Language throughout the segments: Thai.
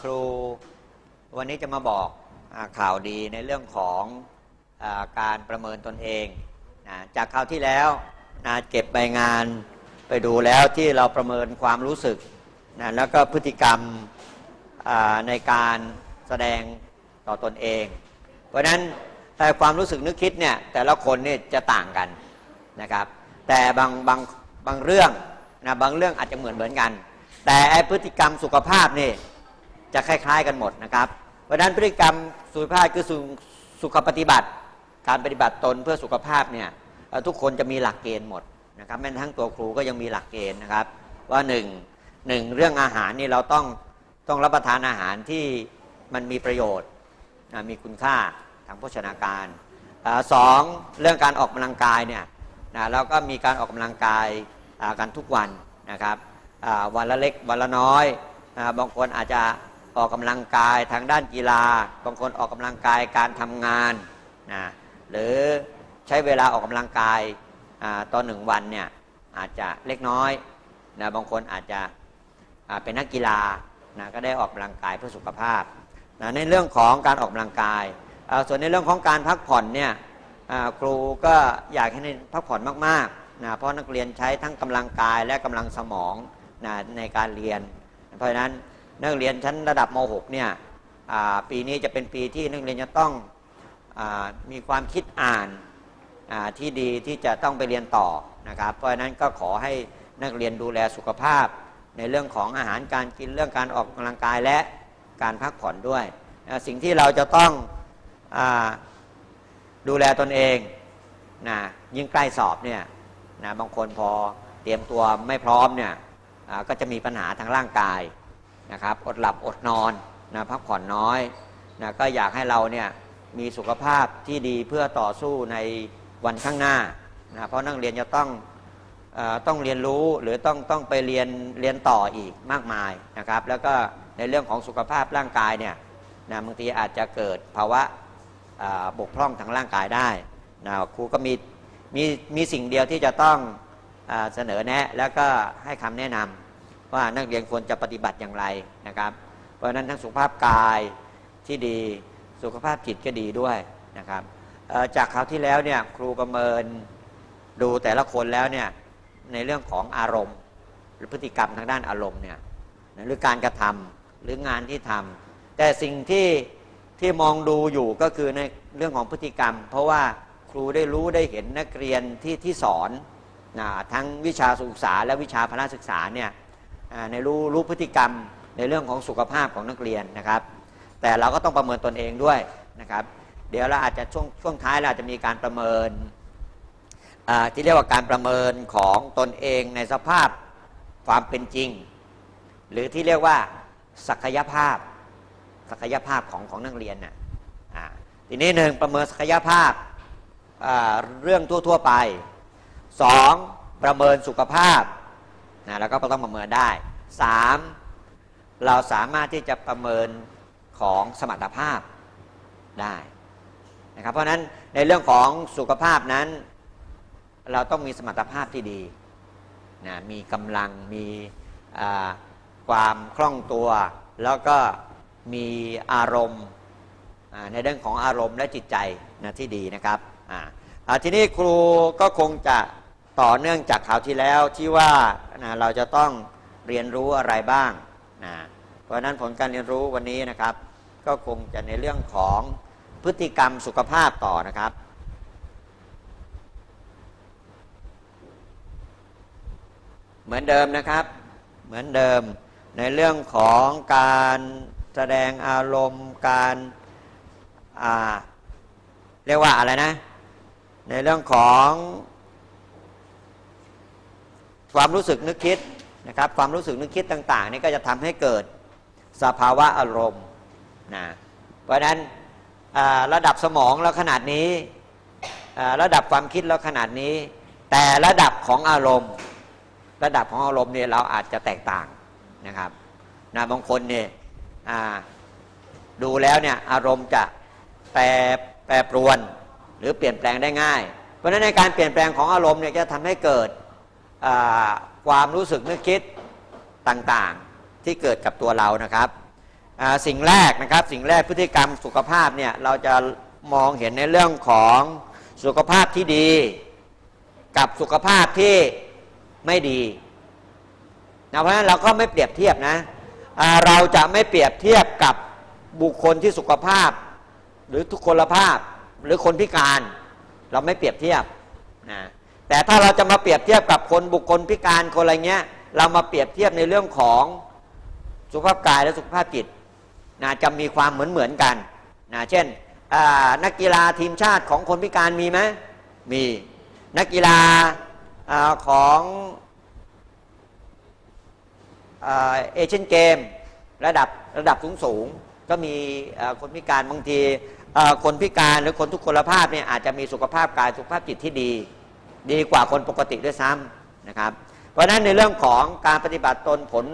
ครูวันนี้จะมาบอกอข่าวดีในเรื่องของอการประเมินตนเองนะจากคราวที่แล้วนะเก็บใบงานไปดูแล้วที่เราประเมินความรู้สึกนะแล้วก็พฤติกรรมในการแสดงต่อตนเอง เพราะนั้นแต่ความรู้สึกนึกคิดเนี่ยแต่ละคนเนี่ยจะต่างกันนะครับ แต่บางบางบางเรื่องนะบางเรื่องอาจจะเหมือนเหมือนกัน แต่ไอพฤติกรรมสุขภาพนี่ จะคล้าย ๆ กันหมดนะครับ เพราะนั้นพฤติกรรมสุขภาพคือสุสุขปฏิบัติ การปฏิบัติตนเพื่อสุขภาพเนี่ยทุกคนจะมีหลักเกณฑ์หมดนะครับแม้กระทั่งตัวครูก็ยังมีหลักเกณฑ์นะครับ ว่าหนึ่งหนึ่งเรื่องอาหารนี่เราต้องต้องรับประทานอาหารที่มันมีประโยชน์มีคุณค่าทางโภชนาการอสองเรื่องการออกกำลังกายเนี่ยนะเราก็มีการออกกำลังกายกันทุกวันนะครับวันละเล็กวันละน้อยบางคนอาจจะ ออกกำลังกายทางด้านกีฬา บางคนออกกำลังกายการทำงานนะหรือใช้เวลาออกกำลังกายอตอนหนึ่งวันเนี่ยอาจจะเล็กน้อยนะบางคนอาจจะเป็นนักกีฬานะก็ได้ออกกำลังกายเพื่อสุขภาพนะในเรื่องของการออกกำลังกาย ส่วนในเรื่องของการพักผ่อนเนี่ยครูก็อยากให้พักผ่อนมากๆนะเพราะนักเรียนใช้ทั้งกำลังกายและกำลังสมองนะในการเรียน เพราะฉะนั้น นักเรียนชั้นระดับม .6 เนี่ยปีนี้จะเป็นปีที่นักเรียนจะต้องอมีความคิดอ่านาที่ดีที่จะต้องไปเรียนต่อนะครับ เพราะฉะนั้นก็ขอให้นักเรียนดูแลสุขภาพ ในเรื่องของอาหารการกินเรื่องการออกกำลังกายและการพักผ่อนด้วย สิ่งที่เราจะต้องอดูแลตนเองนะยิ่งใกล้สอบเนี่ยนะบางคนพอเตรียมตัวไม่พร้อมเนี่ยก็จะมีปัญหาทางร่างกาย นะครับอดหลับอดนอนนะพักผ่อนน้อยนะก็อยากให้เราเนี่ยมีสุขภาพที่ดีเพื่อต่อสู้ในวันข้างหน้านะเพราะนักเรียนจะต้องอต้องเรียนรู้หรือต้องต้องไปเรียนเรียนต่ออีกมากมายนะครับ แล้วก็ในเรื่องของสุขภาพร่างกายเนี่ยนะบางทีอาจจะเกิดภาวะบกพร่องทางร่างกายได้นะครูก็มีมีมีสิ่งเดียวที่จะต้องอเสนอแนะ แล้วก็ให้คำแนะนำ ว่านักเรียนควรจะปฏิบัติอย่างไรนะครับ เพราะฉะนั้นทั้งสุขภาพกายที่ดีสุขภาพจิตก็ดีด้วยนะครับจากคราวที่แล้วเนี่ยครูประเมินดูแต่ละคนแล้วเนี่ยในเรื่องของอารมณ์ หรือพฤติกรรมทางด้านอารมณ์เนี่ยหรือการกระทำหรืองานที่ทำแต่สิ่งที่ที่มองดูอยู่ก็คือในเรื่องของพฤติกรรม เพราะว่าครูได้รู้ได้เห็นนักเรียนที่ที่สอนนะทั้งวิชาศึกษาและวิชาพละศึกษาเนี่ย ในรู้รู้พฤติกรรมในเรื่องของสุขภาพของนักเรียนนะครับ แต่เราก็ต้องประเมินตนเองด้วยนะครับ เดี๋ยวเราอาจจะช่วงช่วงท้ายเราอาจจะมีการประเมินที่เรียกว่าการประเมินของตนเองในสภาพความเป็นจริง หรือที่เรียกว่าศักยภาพ ศักยภาพของของนักเรียนน่ะอ่าทีนี้หนึ่งประเมินศักยภาพเรื่องทั่ว ๆ ไปสองประเมินสุขภาพ นะเราก็ต้องประเมินได้สามเราสามารถที่จะประเมินของสมรรถภาพได้นะครับเพราะฉะนั้นในเรื่องของสุขภาพนั้น เราต้องมีสมรรถภาพที่ดีนะมีกำลังมีความคล่องตัว แล้วก็มีอารมณ์ในเรื่องของอารมณ์และจิตใจนะที่ดีนะครับทีนี้ครูก็คงจะ ต่อเนื่องจากข่าวที่แล้วที่ว่านะเราจะต้องเรียนรู้อะไรบ้างนะเพราะนั้นผลการเรียนรู้วันนี้นะครับ ก็คงจะในเรื่องของพฤติกรรมสุขภาพต่อนะครับ เหมือนเดิมนะครับ เหมือนเดิมในเรื่องของการแสดงอารมณ์การเรียกว่าอะไรนะ ในเรื่องของ ความรู้สึกนึกคิดนะครับความรู้สึกนึกคิดต่างๆนี่ก็จะทำให้เกิดสภาวะอารมณ์นะเพราะฉะนั้นระดับสมองเราขนาดนี้ระดับความคิดเราขนาดนี้ แต่ระดับของอารมณ์ ระดับของอารมณ์เนี่ยเราอาจจะแตกต่างนะครับนะบางคนเนี่ยดูแล้วเนี่ยอารมณ์จะแปรแปรปรวนหรือเปลี่ยนแปลงได้ง่าย เพราะฉะนั้นในการเปลี่ยนแปลงของอารมณ์เนี่ยจะทำให้เกิด ความรู้สึกนึกคิดต่างๆที่เกิดกับตัวเรานะครับสิ่งแรกนะครับสิ่งแรกพฤติกรรมสุขภาพเนี่ยเราจะมองเห็นในเรื่องของสุขภาพที่ดี กับสุขภาพที่ไม่ดีนะเพราะฉะนั้นเราก็ไม่เปรียบเทียบนะเราจะไม่เปรียบเทียบกับบุคคลที่สุขภาพ หรือทุกคนภาพหรือคนพิการ เราไม่เปรียบเทียบนะ แต่ถ้าเราจะมาเปรียบเทียบกับคนบุคคลพิการคนอะไรเงี้ย เรามาเปรียบเทียบในเรื่องของสุขภาพกายและสุขภาพจิตนะจะมีความเหมือนเหมือนกันนะเช่นนักกีฬาทีมชาติของคนพิการมีไหมมีนักกีฬาอของเอเชียนเกม ระดับระดับสูงสูงก็มีคนพิการบางทีคนพิการหรือคนทุกคนภาพเนี่ยอาจจะมีสุขภาพกายสุขภาพจิตที่ดี ดีกว่าคนปกติด้วยซ้ำนะครับ เพราะฉะนั้นในเรื่องของการปฏิบัติตนผล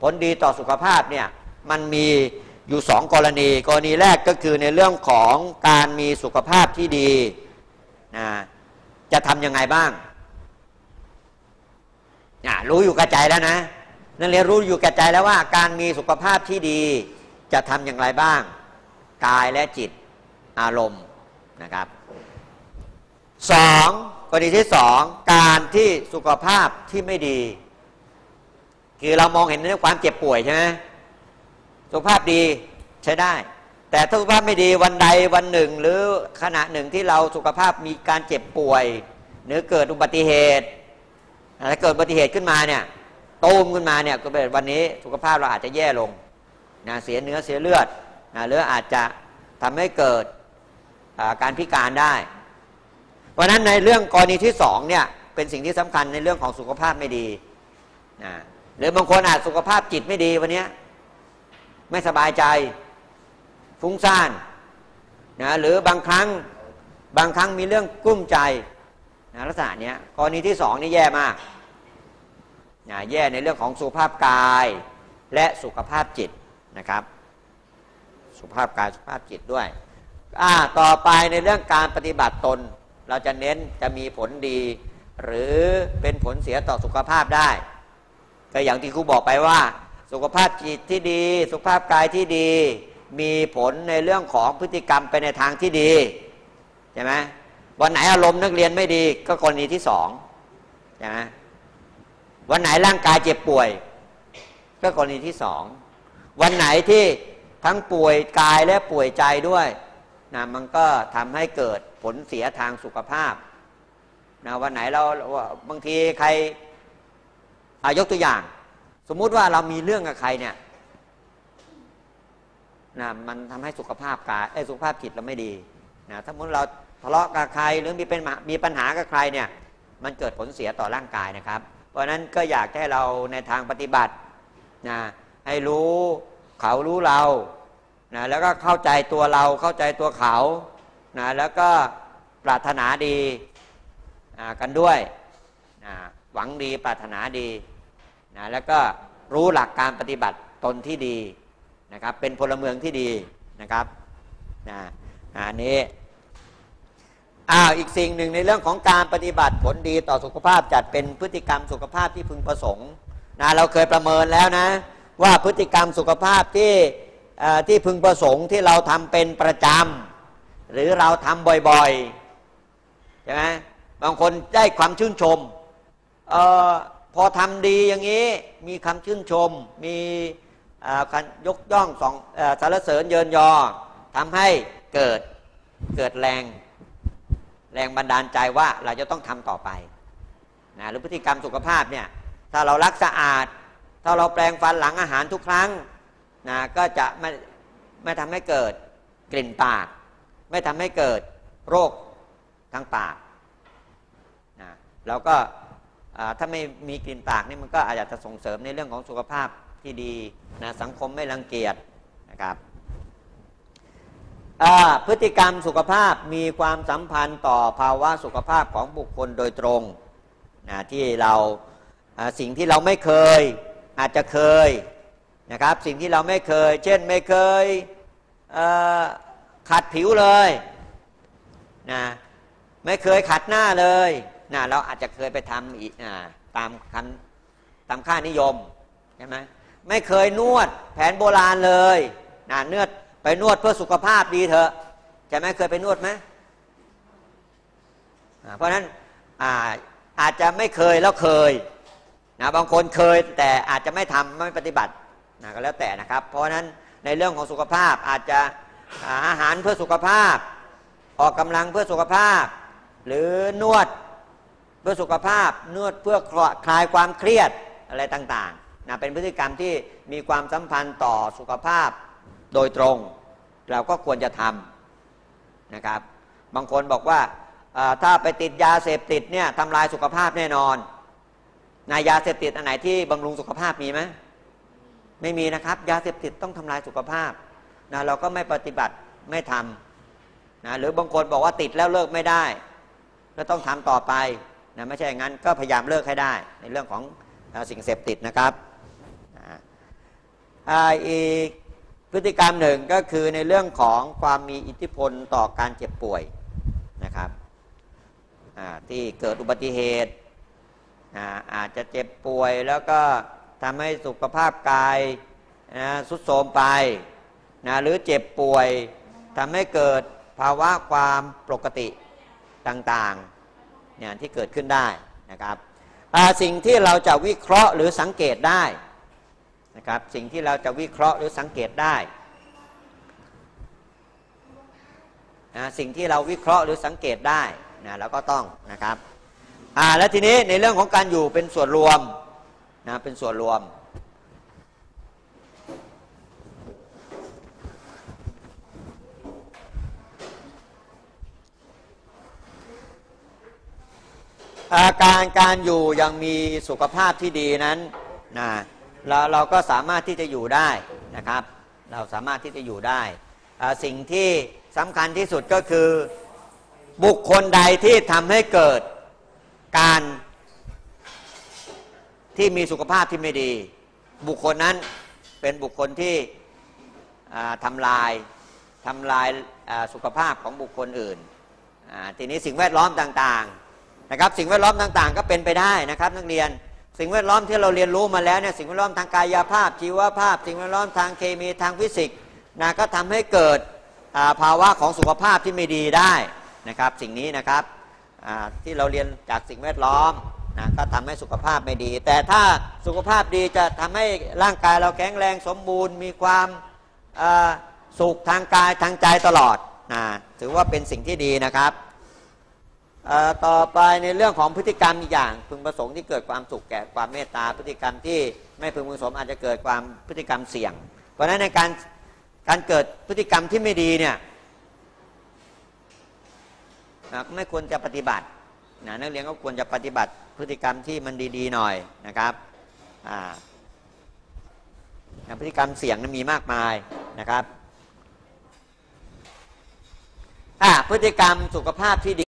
ผลดีต่อสุขภาพเนี่ยมันมีอยู่สองกรณี กรณีแรกก็คือในเรื่องของการมีสุขภาพที่ดีนะจะทำยังไงบ้างรู้อยู่กระใจแล้วนะนั่นเรียนรู้อยู่แก่ใจแล้วว่า การมีสุขภาพที่ดีจะทำอย่างไรบ้าง กายและจิตอารมณ์นะครับสอง กรณีที่สองการที่สุขภาพที่ไม่ดี คือเรามองเห็นในความเจ็บป่วยใช่ไหมสุขภาพดีใช้ได้ แต่ถ้าสุขภาพไม่ดีวันใดวันหนึ่ง หรือขณะหนึ่งที่เราสุขภาพมีการเจ็บป่วย หรือเกิดอุบัติเหตุถ้าเกิดอุบัติเหตุขึ้นมาเนี่ยตูมขึ้นมาเนี่ยก็เป็นวันนี้สุขภาพเราอาจจะแย่ลงนะเสียเนื้อเสียเลือดนะหรืออาจจะทำให้เกิดการพิการได้ ราะนั้นในเรื่องกรณีที่สองเนี่ยเป็นสิ่งที่สำคัญในเรื่องของสุขภาพไม่ดีนะหรือบางคนอาจสุขภาพจิตไม่ดีวันนี้ไม่สบายใจ ฟุ้งซ่านนะหรือบางครั้งบางครั้งมีเรื่องกุ้มใจนะลักษณะเนี้ยกรณีที่สองนี่แย่มากนะแย่ในเรื่องของสุขภาพกายและสุขภาพจิตนะครับ สุขภาพกายสุขภาพจิตด้วยอ่าต่อไปในเรื่องการปฏิบัติตน เราจะเน้นจะมีผลดี หรือเป็นผลเสียต่อสุขภาพได้ ก็อย่างที่ครูบอกไปว่า สุขภาพจิตที่ดี สุขภาพกายที่ดี มีผลในเรื่องของพฤติกรรมไปในทางที่ดีใช่ไหมวันไหนอารมณ์นักเรียนไม่ดีก็กรณีที่สองใช่ไหมวันไหนร่างกายเจ็บป่วย ก็กรณีที่สองวันไหนที่ทั้งป่วยกายและป่วยใจด้วยนะมันก็ทำให้เกิด ผลเสียทางสุขภาพนะวันไหนเราบางทีใครอายกตัวอย่าง สมมุติว่าเรามีเรื่องกับใครเนี่ยนะมันทำให้สุขภาพกายไอ้สุขภาพจิตเราไม่ดีนะถ้าสมมติเราทะเลาะกับใครหรือมีเป็นมีปัญหากับใครเนี่ยมันเกิดผลเสียต่อร่างกายนะครับ เพราะนั้นก็อยากให้เราในทางปฏิบัตินะให้รู้เขารู้เรานะแล้วก็เข้าใจตัวเราเข้าใจตัวเขา นะแล้วก็ปรารถนาดีกันด้วยนะหวังดีปรารถนาดีนะแล้วก็รู้หลักการปฏิบัติตนที่ดีนะครับ เป็นพลเมืองที่ดีนะครับนะอันนี้อ้าวอีกสิ่งหนึ่งในเรื่องของการปฏิบัติผลดีต่อสุขภาพจัดเป็นพฤติกรรมสุขภาพที่พึงประสงค์นะเราเคยประเมินแล้วนะ ว่าพฤติกรรมสุขภาพที่ที่พึงประสงค์ที่เราทำเป็นประจำ หรือเราทำบ่อยๆใช่ไหมบางคนได้ความชื่นชมออพอทำดีอย่างนี้มีคำชื่นชม มียกย่องสองสารเสริญเยินยอทำให้เกิดเกิดแรงแรงบันดาลใจว่าเราจะต้องทำต่อไปนะหรือพฤติกรรมสุขภาพเนี่ยถ้าเรารักสะอาด ถ้าเราแปลงฟันหลังอาหารทุกครั้งนะก็จะไม่ไม่ทำให้เกิดกลิ่นปาก ไม่ทำให้เกิดโรคทางปากนะเราก็ถ้าไม่มีกลิ่นปากนี่มันก็อาจจะส่งเสริมในเรื่องของสุขภาพที่ดีนะสังคมไม่รังเกียจนะครับพฤติกรรมสุขภาพมีความสัมพันธ์ต่อภาวะสุขภาพของบุคคลโดยตรงนะที่เราสิ่งที่เราไม่เคยอาจจะเคยนะครับ สิ่งที่เราไม่เคย เช่นไม่เคย ขัดผิวเลยนะไม่เคยขัดหน้าเลยนะเราอาจจะเคยไปทำอีกตามคันตามค่านิยมใช่ไหมไม่เคยนวดแผนโบราณเลยนะเนื้อไปนวดเพื่อสุขภาพดีเถอะใช่ไหมเคยไปนวดไหมเพราะฉะนั้นอาอาจจะไม่เคยแล้วเคยนะบางคนเคยแต่อาจจะไม่ทำไม่ปฏิบัตินะก็แล้วแต่นะครับ เพราะฉะนั้นในเรื่องของสุขภาพอาจจะ อาอาหารเพื่อสุขภาพ ออกกำลังเพื่อสุขภาพ หรือนวดเพื่อสุขภาพ นวดเพื่อคลายความเครียดอะไรต่างๆนะเป็นพฤติกรรมที่มีความสัมพันธ์ต่อสุขภาพโดยตรง เราก็ควรจะทำนะครับ บางคนบอกว่าอ่าถ้าไปติดยาเสพติดเนี่ยทำลายสุขภาพแน่นอนนายยาเสพติดอันไหนที่บำรุงสุขภาพมีไหมไม่มีนะครับ ยาเสพติดต้องทำลายสุขภาพ นะเราก็ไม่ปฏิบัติไม่ทำนะหรือบางคนบอกว่าติดแล้วเลิกไม่ได้ ก็ต้องทำต่อไปนะไม่ใช่อย่างนั้นก็พยายามเลิกให้ได้ ในเรื่องของสิ่งเสพติดนะครับอีกพฤติกรรมหนึ่งก็คือในเรื่องของความมีอิทธิพลต่อการเจ็บป่วยนะครับที่เกิดอุบัติเหตุอาจจะเจ็บป่วยแล้วก็ทำให้สุขภาพกายสุดโทรมไป นะหรือเจ็บป่วยทำให้เกิดภาวะความปกติต่างๆเนี่ยที่เกิดขึ้นได้นะครับสิ่งที่เราจะวิเคราะห์หรือสังเกตได้นะครับสิ่งที่เราจะวิเคราะห์หรือสังเกตได้นะสิ่งที่เราวิเคราะห์หรือสังเกตได้นะเราก็ต้องนะครับอ่าแล้วทีนี้ในเรื่องของการอยู่เป็นส่วนรวมนะเป็นส่วนรวม อาการการอยู่ยังมีสุขภาพที่ดีนั้นนะเราเราก็สามารถที่จะอยู่ได้นะครับ เราสามารถที่จะอยู่ได้ สิ่งที่สำคัญที่สุดก็คือ บุคคลใดที่ทำให้เกิดการที่มีสุขภาพที่ไม่ดี บุคคลนั้นเป็นบุคคลที่ทำลายทำลายสุขภาพของบุคคลอื่น ทีนี้สิ่งแวดล้อมต่างๆ นะครับสิ่งแวดล้อมต่างๆ ก็เป็นไปได้นะครับนักเรียน สิ่งแวดล้อมที่เราเรียนรู้มาแล้วเนี่ยสิ่งแวดล้อมทางกายภาพ ชีวภาพ สิ่งแวดล้อมทางเคมีทางฟิสิกส์นะก็ทำให้เกิดภาวะของสุขภาพที่ไม่ดีได้นะครับ สิ่งนี้นะครับที่เราเรียนจากสิ่งแวดล้อมนะก็ทำให้สุขภาพไม่ดี แต่ถ้าสุขภาพดีจะทำให้ร่างกายเราแข็งแรงสมบูรณ์ มีความสุขทางกายทางใจตลอดนะถือว่าเป็นสิ่งที่ดีนะครับ ต่อไปในเรื่องของพฤติกรรมอีกอย่าง พึงประสงค์ที่เกิดความสุขแก่ความเมตตาพฤติกรรมที่ไม่พึงประสงค์อาจจะเกิดความพฤติกรรมเสี่ยง เพราะฉะนั้นในการการเกิดพฤติกรรมที่ไม่ดีเนี่ยก็ไม่ควรจะปฏิบัตินะนักเรียนก็ควรจะปฏิบัติพฤติกรรมที่มันดีๆหน่อยนะครับพฤติกรรมเสี่ยงมันมีมากมายนะครับพฤติกรรมสุขภาพที่ดี